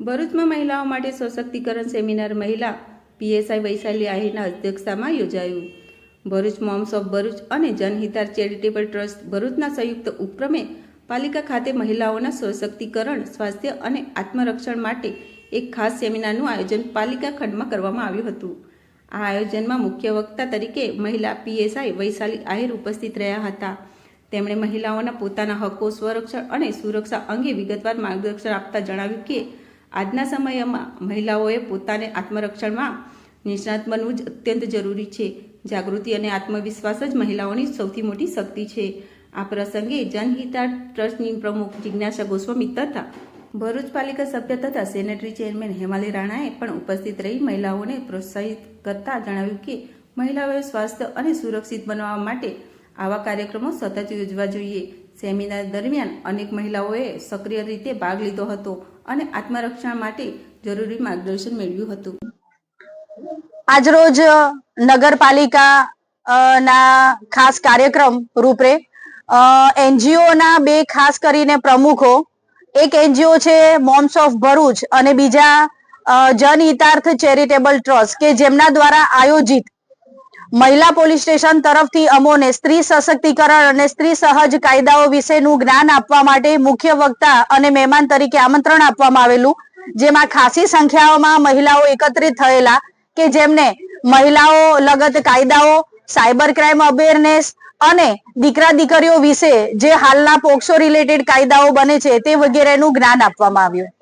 ભરૂચમાં મહિલાઓ માટે સશક્તિકરણ સેમિનાર મહિલા પીએસઆઈ વૈશાલી આહિરના અધ્યક્ષતામાં યોજાયું. ભરૂચ મોમ્સ ઓફ ભરૂચ અને જનહિતાર ચેરિટેબલ ટ્રસ્ટ ભરૂચના સંયુક્ત ઉપક્રમે પાલિકા ખાતે મહિલાઓના સશક્તિકરણ, સ્વાસ્થ્ય અને આત્મરક્ષણ માટે એક ખાસ સેમિનારનું આયોજન પાલિકા ખંડમાં કરવામાં આવ્યું હતું. આ આયોજનમાં મુખ્ય વક્તા તરીકે મહિલા પીએસઆઈ વૈશાલી આહિર ઉપસ્થિત રહ્યા હતા. તેમણે મહિલાઓના પોતાના હકો, સ્વરક્ષણ અને સુરક્ષા અંગે વિગતવાર માર્ગદર્શન આપતા જણાવ્યું કે આજના સમયમાં મહિલાઓએ પોતાને આત્મરક્ષણમાં નિષ્ણાત બનવું જ અત્યંત જરૂરી છે. જાગૃતિ અને આત્મવિશ્વાસ જ મહિલાઓની સૌથી મોટી શક્તિ છે. આ પ્રસંગે જનહિતા ટ્રસ્ટની પ્રમુખ જિજ્ઞાસા ગોસ્વામી તથા ભરૂચ પાલિકા સભ્ય તથા સેનેટરી ચેરમેન હેમાલી રાણાએ પણ ઉપસ્થિત રહી મહિલાઓને પ્રોત્સાહિત કરતા જણાવ્યું કે મહિલાઓએ સ્વાસ્થ્ય અને સુરક્ષિત બનાવવા માટે આવા કાર્યક્રમો સતત યોજવા જોઈએ. સેમિનાર દરમિયાન અનેક મહિલાઓએ સક્રિય રીતે ભાગ લીધો હતો અને આત્મરક્ષણ માટે જરૂરી માર્ગદર્શન મેળવ્યું હતું. આજરોજ નગરપાલિકા ના ખાસ કાર્યક્રમ રૂપે એનજીઓ ના બે ખાસ કરીને પ્રમુખો, એક એનજીઓ છે મોમ્સ ઓફ ભરૂચ અને બીજા જન જનહિતાર્થ ચેરિટેબલ ટ્રસ્ટ કે જેમના દ્વારા આયોજિત મહિલા પોલીસ સ્ટેશન તરફથી અમોને સ્ત્રી સશક્તિકરણ અને સ્ત્રી સહજ કાયદાઓ વિશેનું જ્ઞાન આપવા માટે મુખ્ય વક્તા અને મહેમાન તરીકે આમંત્રણ આપવામાં આવેલું, જેમાં ખાસી સંખ્યાઓમાં મહિલાઓ એકત્રિત થયેલા કે જેમને મહિલાઓ લગત કાયદાઓ, સાયબર ક્રાઇમ અવેરનેસ અને દીકરા દીકરીઓ વિશે જે હાલના પોક્સો રિલેટેડ કાયદાઓ બને છે તે વગેરેનું જ્ઞાન આપવામાં આવ્યું.